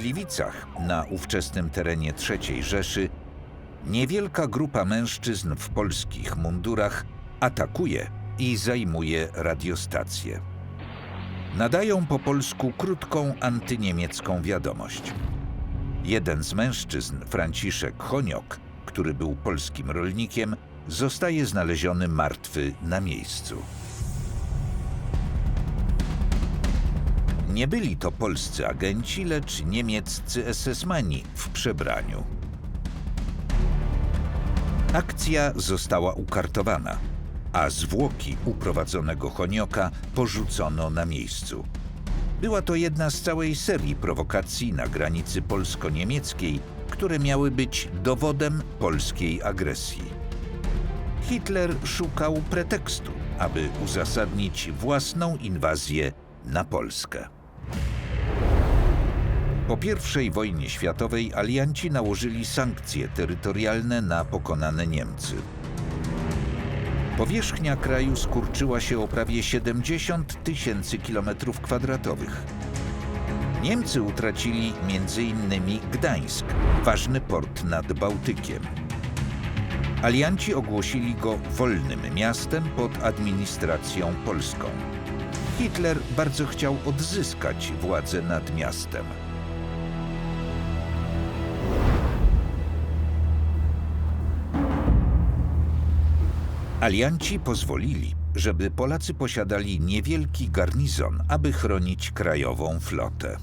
Gliwicach, na ówczesnym terenie III Rzeszy, niewielka grupa mężczyzn w polskich mundurach atakuje i zajmuje radiostację. Nadają po polsku krótką antyniemiecką wiadomość. Jeden z mężczyzn, Franciszek Honiok, który był polskim rolnikiem, zostaje znaleziony martwy na miejscu. Nie byli to polscy agenci, lecz niemieccy SS-mani w przebraniu. Akcja została ukartowana, a zwłoki uprowadzonego Honioka porzucono na miejscu. Była to jedna z całej serii prowokacji na granicy polsko-niemieckiej, które miały być dowodem polskiej agresji. Hitler szukał pretekstu, aby uzasadnić własną inwazję na Polskę. Po I wojnie światowej alianci nałożyli sankcje terytorialne na pokonane Niemcy. Powierzchnia kraju skurczyła się o prawie 70 tysięcy kilometrów kwadratowych. Niemcy utracili m.in. Gdańsk, ważny port nad Bałtykiem. Alianci ogłosili go wolnym miastem pod administracją polską. Hitler bardzo chciał odzyskać władzę nad miastem. Alianci pozwolili, żeby Polacy posiadali niewielki garnizon, aby chronić krajową flotę.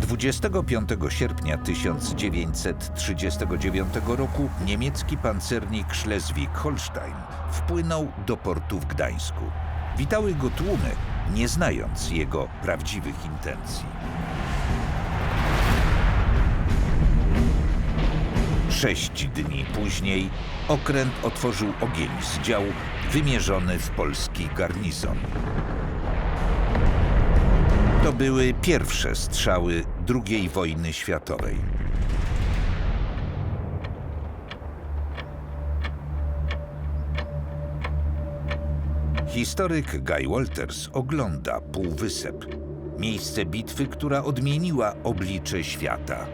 Dwudziestego 25 sierpnia 1939 roku niemiecki pancernik Schleswig-Holstein wpłynął do portu w Gdańsku. Witały go tłumy, nie znając jego prawdziwych intencji. Sześć dni później okręt otworzył ogień z działu wymierzony w polski garnizon. To były pierwsze strzały II wojny światowej. Historyk Guy Walters ogląda Półwysep, miejsce bitwy, która odmieniła oblicze świata.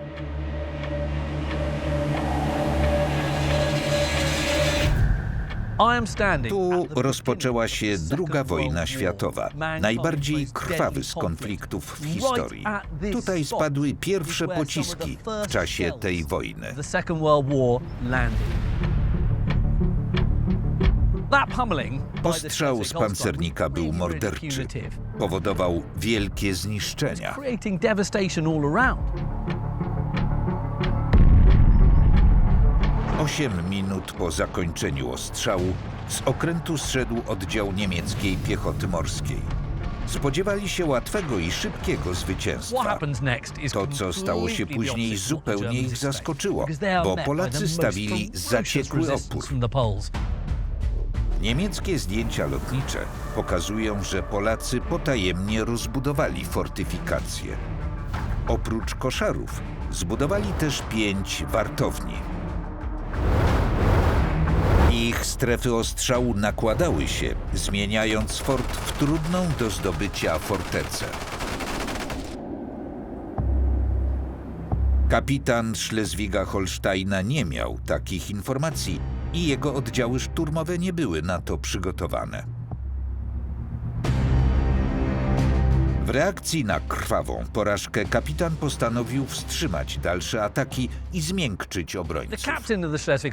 Tu rozpoczęła się II wojna światowa, najbardziej krwawy z konfliktów w historii. Tutaj spadły pierwsze pociski w czasie tej wojny. Ostrzał z pancernika był morderczy. Powodował wielkie zniszczenia. Osiem minut po zakończeniu ostrzału z okrętu zszedł oddział niemieckiej piechoty morskiej. Spodziewali się łatwego i szybkiego zwycięstwa. To, co stało się później, zupełnie ich zaskoczyło, bo Polacy stawili zaciekły opór. Niemieckie zdjęcia lotnicze pokazują, że Polacy potajemnie rozbudowali fortyfikacje. Oprócz koszarów zbudowali też pięć wartowni. Ich strefy ostrzału nakładały się, zmieniając fort w trudną do zdobycia fortecę. Kapitan Schleswiga-Holsteina nie miał takich informacji i jego oddziały szturmowe nie były na to przygotowane. W reakcji na krwawą porażkę kapitan postanowił wstrzymać dalsze ataki i zmiękczyć obrońców.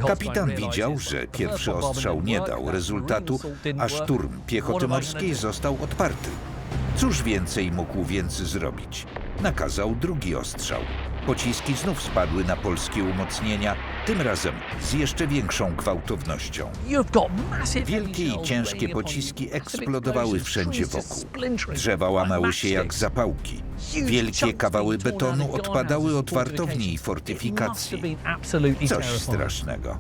Kapitan widział, że pierwszy ostrzał nie dał rezultatu, a szturm piechoty morskiej został odparty. Cóż więcej mógł więc zrobić? Nakazał drugi ostrzał. Pociski znów spadły na polskie umocnienia, tym razem z jeszcze większą gwałtownością. Wielkie i ciężkie pociski eksplodowały wszędzie wokół. Drzewa łamały się jak zapałki. Wielkie kawały betonu odpadały od wartowni i fortyfikacji. Coś strasznego.